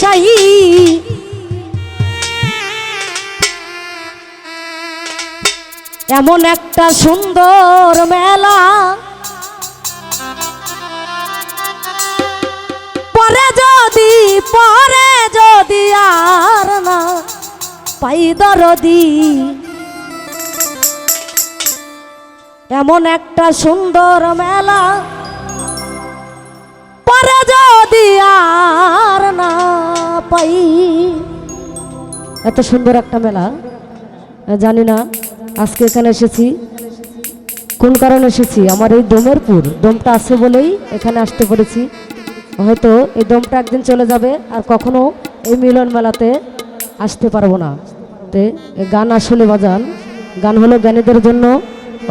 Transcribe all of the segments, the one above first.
শাহী এমন একটা সুন্দর মেলা। পরে যদি পরে যদি আর না পাই দরদি। এমন একটা সুন্দর মেলা। পরে যদি আর পাই। এত সুন্দর একটা মেলা। জানি না, আজকে এখানে এসেছি। কোন কারণে এসেছি? আমার এই ডোমেরপুর ডোমটা আছে বলেই এখানে আসতে পেরেছি। হয়তো এই ডোমটা একদিন চলে যাবে, আর কখনো এই মিলন মেলাতে আসতে পারব না। তে গান আসলে বাজান। গান হলো জ্ঞানীদের জন্য,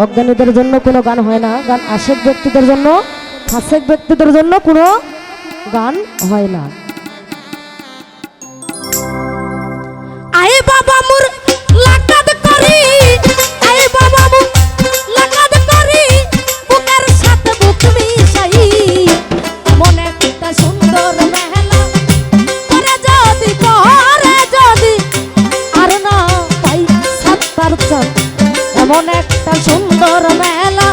অজ্ঞানীদের জন্য কোনো গান হয় না। গান আশেক ব্যক্তিদের জন্য ফাঁসেক ব্যক্তিদের জন্য কোনো গান হয় না। এমন একটা সুন্দর মেলা।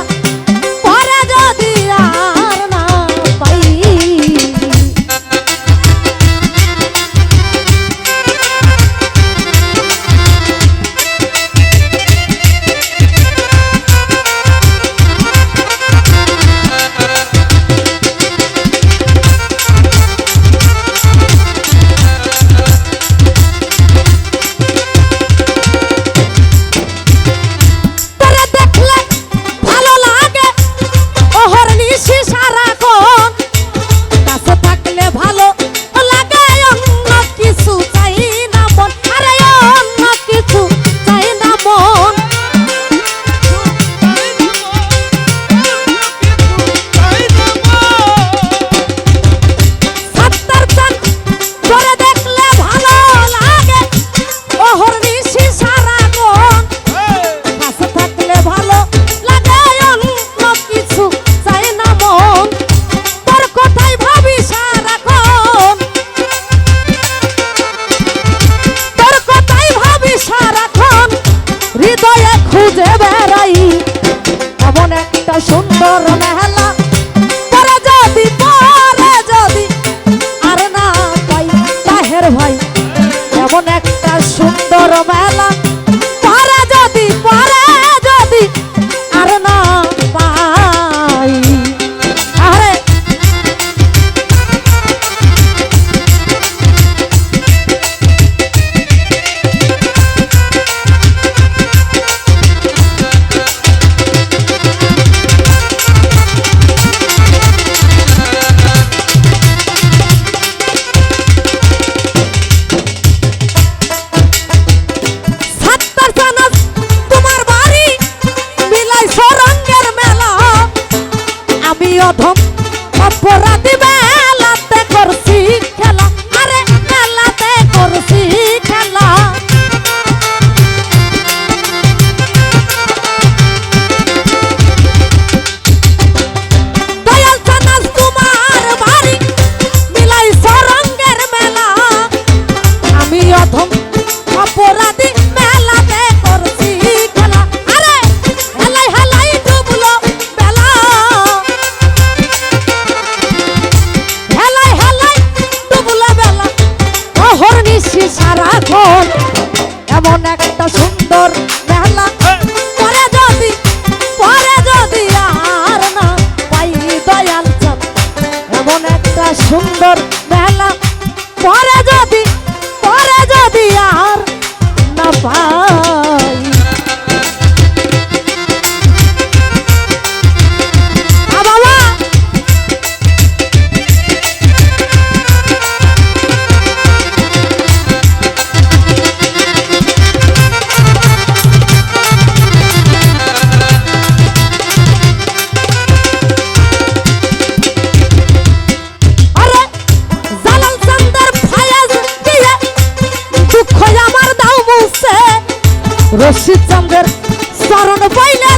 একটা সুন্দর মেলা। পরে যদি পরে যদি, আর না পাই, তাহের ভাই, এমন একটা সুন্দর মেলা। অধম অপরাধী সুন্দর বেলা পরে রশিদ চান্দের চরণ পাইলে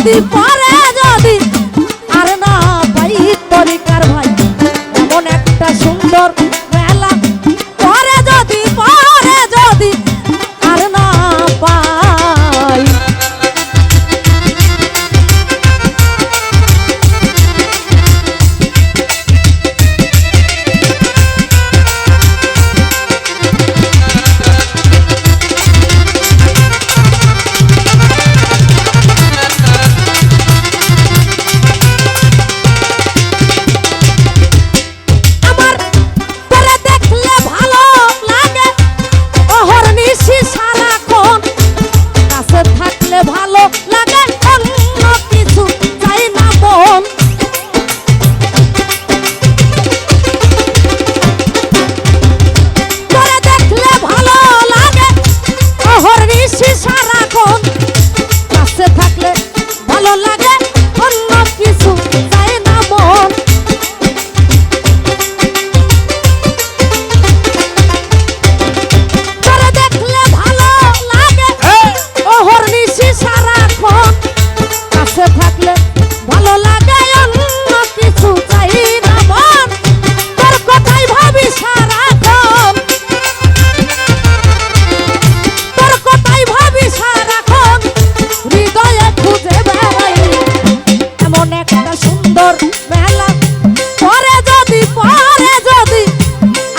যদি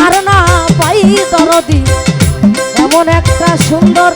আর না পাই দরদি। এমন একটা সুন্দর